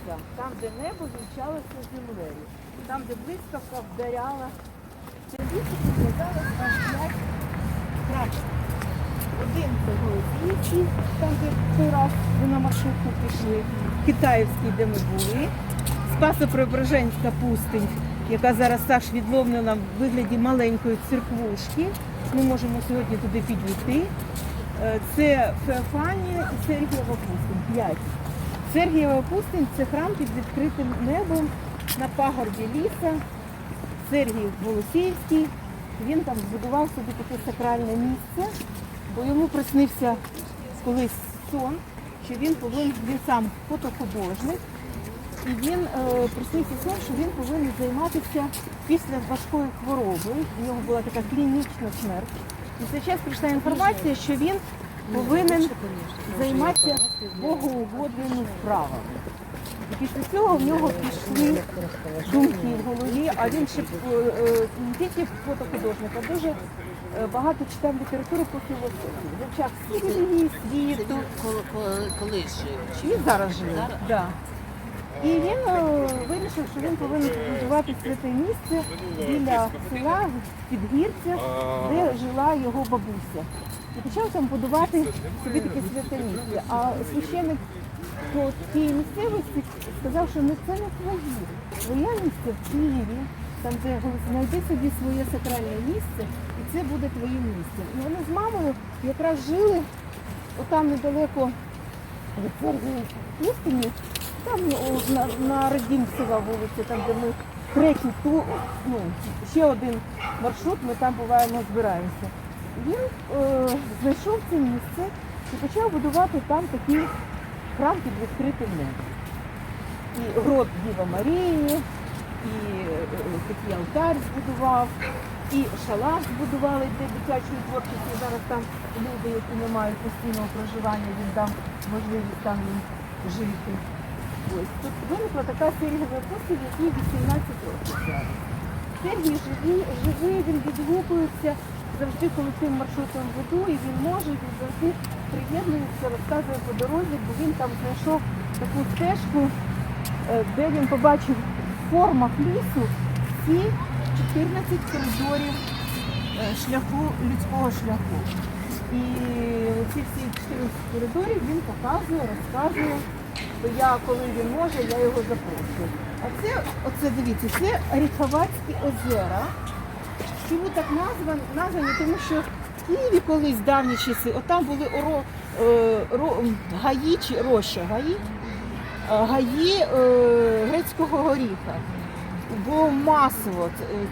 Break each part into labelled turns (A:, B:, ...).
A: місця? Там, де небо звучалося землею, там, де блискавка вдаряла. Це більше показалось аж п'ять кращих. Один це Голосіївський, там, де той раз ви на маршрутку пішли, Китаївський, де ми були, Спасо-Преображенська пустинь, яка зараз аж відломлена в вигляді маленької церквушки. Ми можемо сьогодні туди підійти. Е, Це Феофанія і Сергієва пустинь. П'ять. Сергієва пустинь це храм під відкритим небом на пагорбі ліса. Сергій Голосіївський. Він там збудував собі таке сакральне місце, бо йому приснився колись сон, що він повинен, він сам фотохудожник, і він е, приснився сон, що він повинен займатися після важкої хвороби. У нього була така клінічна смерть. І цей час прийшла інформація, що він повинен займатися богоугодними справами. І після цього в нього пішли думки в голові, а він ще е, е, не тільки фотохудожник, а дуже е, багато читав літературу по філософії. Вивчав всі релігії світу.
B: Коли, жив?
A: І зараз живе. Да. І він вирішив, що він повинен побудувати святе місце біля села в Підгірцях, де жила його бабуся. І почав там будувати собі таке святе місце. А священник по тієї місцевості сказав, що ну це не твоє. Твоє місце в Києві, там де знайди собі своє сакральне місце, і це буде твоїм місцем. І вони з мамою якраз жили отам недалеко від Сергії Пустині, там на, на Радімцева вулиця, там де ми третій ну, ще один маршрут, ми там буваємо, збираємося. Він е, знайшов це місце і почав будувати там такий храм під відкритим небом. І гроб Діва Марії, і е, такий алтар збудував, і шалаш збудували для дитячої творчості. Зараз там люди, які не мають постійного проживання, він дав можливість там їм жити. Ось тут виникла така Сергієва постіль, якій 18 років зараз. Сергій живий, живий, він відгукується завжди, коли цим маршрутом веду, і він може, він завжди приєднується, розказує по дорозі, бо він там знайшов таку стежку, е, де він побачив в формах лісу всі 14 коридорів е, шляху, людського шляху. І ці всі 14 коридорів він показує, розказує. То я, коли він може, я його запрошую. А це, оце дивіться, це Ріховацькі озера. Чому так названі? Названі? Тому що в Києві колись давні часи, отам були оро, е, ро, гаї чи роща, гаї, е, гаї е, грецького горіха. Було масово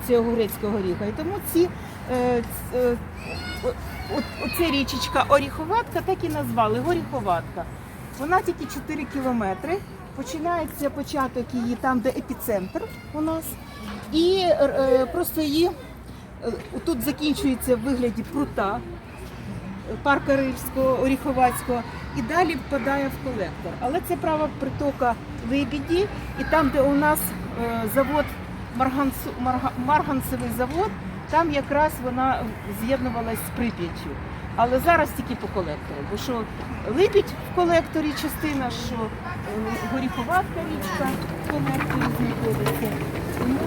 A: цього грецького горіха. І тому ці, е, е, оця річечка Оріховатка так і назвали Горіховатка. Вона тільки 4 кілометри. Починається початок її там, де епіцентр у нас. І е, просто її е, тут закінчується в вигляді прута е, парка Рильського, Оріховацького, і далі впадає в колектор. Але це права притока Лебіді, і там, де у нас е, завод Марганцевий завод, там якраз вона з'єднувалась з Прип'яттю. Але зараз тільки по колектору. Бо що Липідь в колекторі частина, що е, Горіховатка річка в колекторі знаходиться. Тому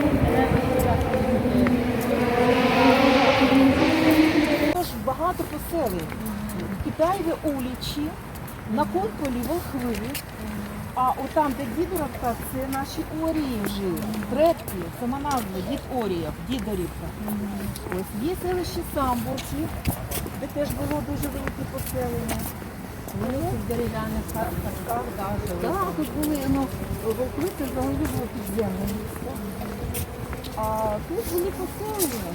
A: Тож багато поселень. Китаєві улічі, на Конполі волхви, а отам, де Дідоровка, це наші Орії жили. Предки, сама назва Дід Оріїв, Дідорівка. Ось є селище Самбурці, де теж було дуже велике поселення. Ну,
B: в дерев'яних хатках, да,
A: так, тут були, ну, волкви це взагалі було підземне місто. А тут були поселення.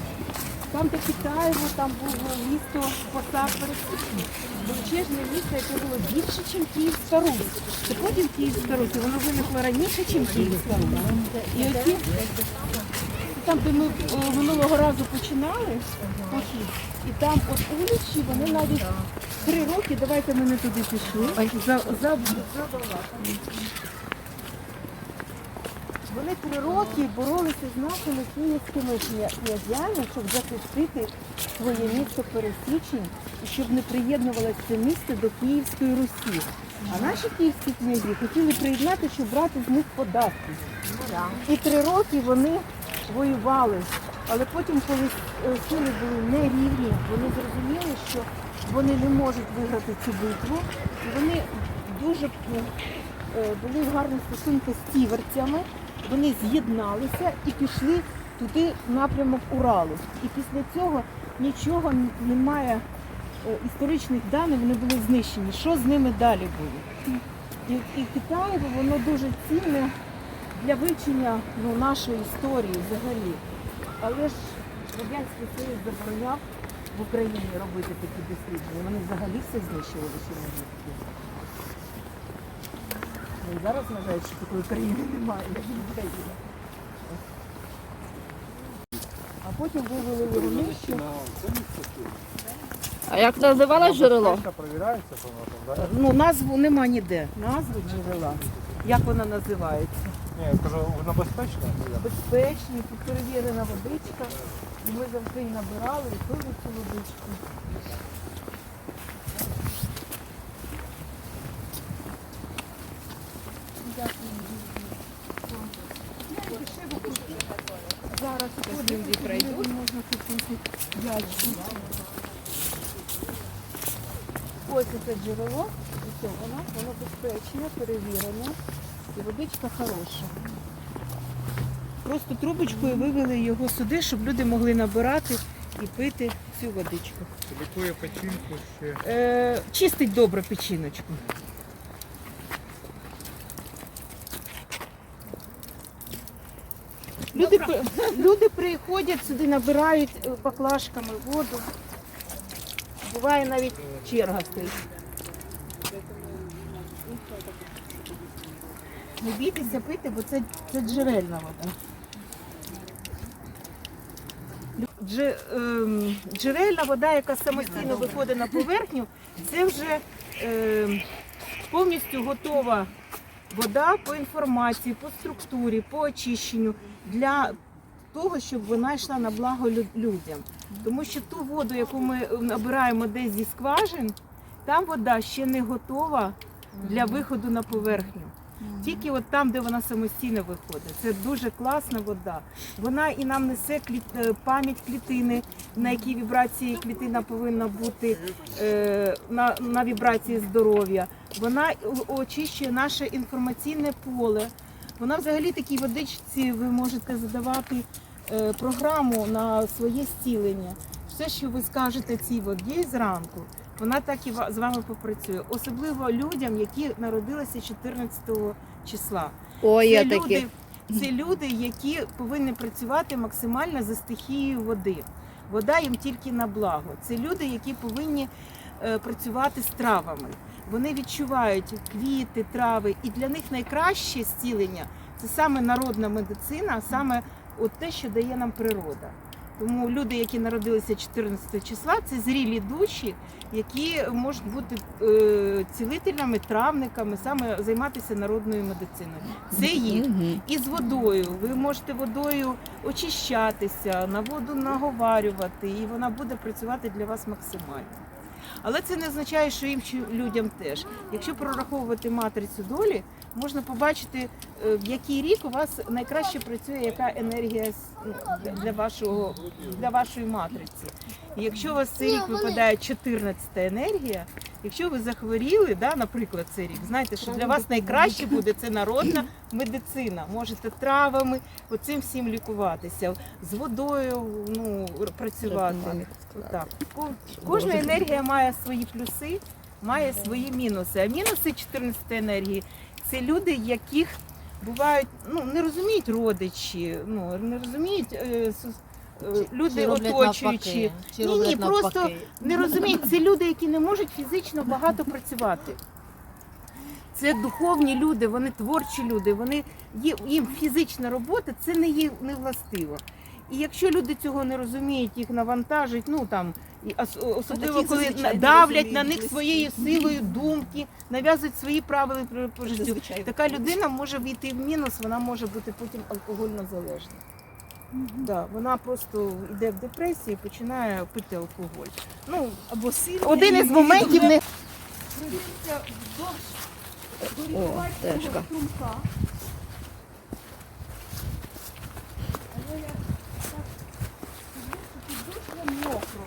A: Там, де Китаєво, там було місто посад пересічні. Величезне місто, яке було більше, ніж Київська Русь. Це потім Київська Русь, і воно виникло раніше, ніж Київська Русь. І оті, там, де ми е, минулого разу починали похід, і там от вулиці, вони навіть три роки, давайте ми не туди пішли. За, за, за, Вони три роки боролися з нашими київськими кня- князями, щоб захистити своє місто пересічень і щоб не приєднувалося це місто до Київської Русі. А наші київські князі хотіли приєднати, щоб брати з них податки. І три роки вони воювали. Але потім, коли е, сили були нерівні, вони зрозуміли, що вони не можуть виграти цю битву. І вони дуже е, були в гарних стосунках з тіверцями. Вони з'єдналися і пішли туди в напрямок Уралу. І після цього нічого немає е, історичних даних, вони були знищені. Що з ними далі буде? І, і Китаєво воно дуже цінне для вивчення ну, нашої історії взагалі. Але ж Радянський Союз забороняв в Україні робити такі дослідження. Вони взагалі все можна таке. Ну, і зараз вважають, що такої країни немає, як Україна. А потім вивели його нижче.
C: А як називалось джерело?
D: Да?
A: Ну, назву нема ніде. Назви джерела. Як вона називається?
D: Ні, я кажу, воно безпечно?
A: безпечні, тут перевірена водичка. І ми завжди її набирали і пили цю водичку. Зараз ходимо, пройдуть, можна Ось це джерело, ось воно, воно безпечне, перевірене і водичка хороша. Просто трубочкою вивели його сюди, щоб люди могли набирати і пити цю водичку.
D: Лікує печінку ще.
A: Е, чистить добре печіночку. Люди, люди приходять сюди, набирають е, баклажками воду. Буває навіть черга стоїть. Не бійтеся пити, бо це, це джерельна вода. Дже- ем, Джерельна вода, яка самостійно виходить на поверхню, це вже ем, повністю готова вода по інформації, по структурі, по очищенню для того, щоб вона йшла на благо людям. Тому що ту воду, яку ми е, набираємо десь зі скважин, там вода ще не готова для виходу на поверхню. Тільки от там, де вона самостійно виходить. Це дуже класна вода. Вона і нам несе е, пам'ять клітини, на якій вібрації клітина повинна бути е, на вібрації здоров'я. Вона очищує наше інформаційне поле. Вона взагалі такій водичці ви можете задавати е, програму на своє зцілення. Все, що ви скажете цій воді зранку, вона так і з вами попрацює. Особливо людям, які народилися 14 числа.
C: О,
A: Це
C: є
A: люди,
C: такі.
A: це люди, які повинні працювати максимально за стихією води. Вода їм тільки на благо. Це люди, які повинні працювати з травами. Вони відчувають квіти, трави, і для них найкраще зцілення це саме народна медицина, саме от те, що дає нам природа. Тому люди, які народилися 14 числа, це зрілі душі, які можуть бути е, цілителями, травниками, саме займатися народною медициною. Це їх. І з водою. Ви можете водою очищатися, на воду наговарювати, і вона буде працювати для вас максимально. Але це не означає, що іншим людям теж. Якщо прораховувати матрицю долі, можна побачити, е, в який рік у вас найкраще працює яка енергія для- для вашого для вашої матриці. І якщо у вас цей рік випадає 14 енергія, якщо ви захворіли, да, наприклад, цей рік, знайте, що для вас найкраще буде це народна медицина. Можете травами, оцим всім лікуватися, з водою ну, працювати. Так. Кожна енергія має свої плюси, має свої мінуси. А мінуси 14 енергії це люди, яких бувають, ну не розуміють родичі, ну не розуміють е, люди
B: Чи
A: оточуючі. Ні, ні, просто не розуміють. Це люди, які не можуть фізично багато працювати. Це духовні люди, вони творчі люди, вони їм фізична робота це не є не властиво. І якщо люди цього не розуміють, їх навантажить, ну там і особливо
C: такі
A: коли давлять на них своєю силою думки, нав'язують свої правила про- по життю. Така людина може війти в мінус, вона може бути потім алкогольно залежна. Да, вона просто йде в депресію і починає пити алкоголь. Ну,
C: або сильний.
A: Один із моментів не.
C: Придіться вдовж О, тежка.
A: трумка. Але я так, дуже мокро.